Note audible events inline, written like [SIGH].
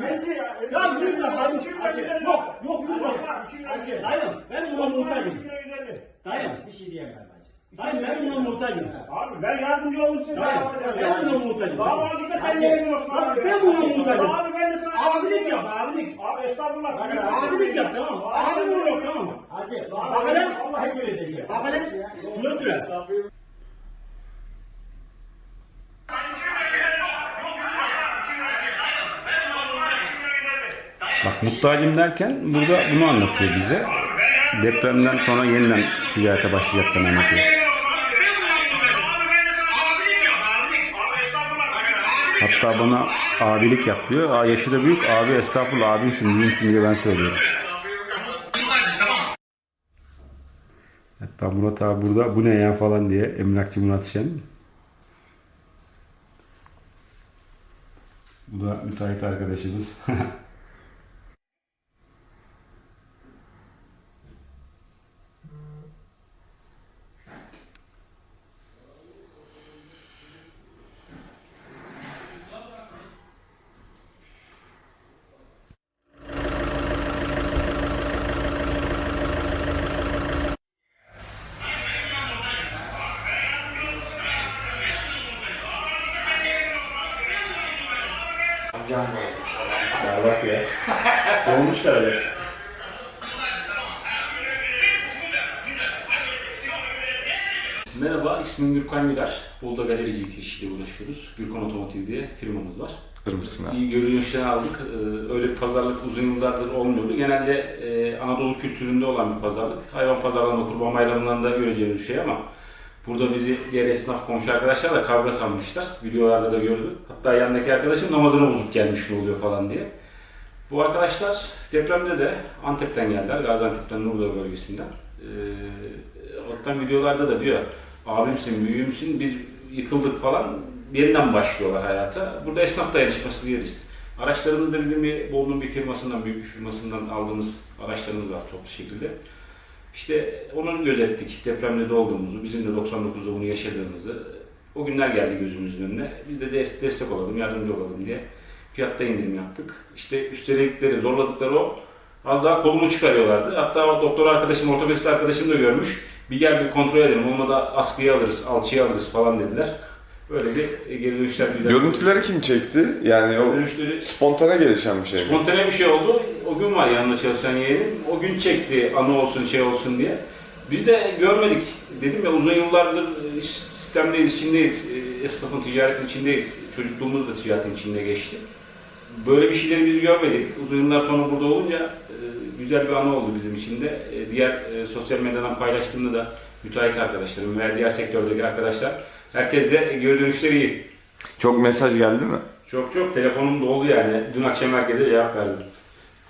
Bence. Yok yok. Hacı. Dayım ben buna muhtacım. Dayım Bir şey diyemem hacı. dayım ben buna muhtacım. Abi ben yardımcı size. Dayım ben buna muhtacım. Davacı da sen yemin olsun abi. Ben buna muhtacım. Abi ben de sana. Abilik yap abilik. Abi estağfurullah. Abilik yap tamam mı? Abim olur tamam? Hacı. Bak hele. Allah'a göre edeceğim. Bak hele. Bak muhtacım derken burada bunu anlatıyor bize. Depremden sonra yeniden ticarete başlayacaklarını anlatıyor. Hatta bana abilik yap diyor. Aa, yaşı da büyük. Abi estağfurullah abimsin, büyümsün diye ben söylüyorum. Hatta Murat abi burada bu ne ya falan diye emlakçı Murat Şen. Bu da müteahhit arkadaşımız. [LAUGHS] Ya bak ya. Olmuşlar öyle. Merhaba, ismim Gürkan Güler. Bolu'da galericilik işiyle uğraşıyoruz. Gürkan Otomotiv diye firmamız var. abi? İyi görünüşten aldık. Ee, Öyle bir pazarlık uzun yıllardır olmuyordu. Genelde e, Anadolu kültüründe olan bir pazarlık. Hayvan pazarlama, kurban bayramlarında göreceğimiz bir şey ama burada bizi diğer esnaf komşu arkadaşlar da kavga sanmışlar. Videolarda da gördük. Hatta yanındaki arkadaşım namazını bozup gelmiş ne oluyor falan diye. Bu arkadaşlar depremde de Antep'ten geldiler. Gaziantep'ten Nurda bölgesinden. Ee, Ortadan videolarda da diyor abimsin, büyüğümsün, biz yıkıldık falan yeniden başlıyorlar hayata. Burada esnaf dayanışması diyoruz. Araçlarımızda bizim bir Bolu'nun bir firmasından, büyük bir firmasından aldığımız araçlarımız var toplu şekilde. İşte onu gözettik, depremde de olduğumuzu, bizim de 99'da bunu yaşadığımızı. O günler geldi gözümüzün önüne. Biz de des- destek olalım, yardımcı olalım diye fiyatta indirim yaptık. İşte üsteledikleri, zorladıkları o. Az daha kolumu çıkarıyorlardı. Hatta o doktor arkadaşım, ortopedist arkadaşım da görmüş. Bir gel bir kontrol edelim, olmadı askıya alırız, alçıya alırız falan dediler. Böyle bir geri dönüşler. Görüntüleri kim çekti? Yani o Dönüşleri spontane gelişen bir şey mi? Spontane bir şey oldu. O gün var yanında çalışan yeğenim. O gün çekti anı olsun şey olsun diye. Biz de görmedik. Dedim ya uzun yıllardır e, sistemdeyiz, içindeyiz. E, Esnafın ticaretin içindeyiz. Çocukluğumuz da ticaretin içinde geçti. Böyle bir şeyleri biz görmedik. Uzun yıllar sonra burada olunca e, güzel bir anı oldu bizim için de. Diğer sosyal medyadan paylaştığımda da müteahhit arkadaşlarım veya diğer sektördeki arkadaşlar herkes de geri dönüşleri iyi. Çok mesaj geldi mi? Çok çok telefonum doldu yani. Dün akşam herkese cevap verdim.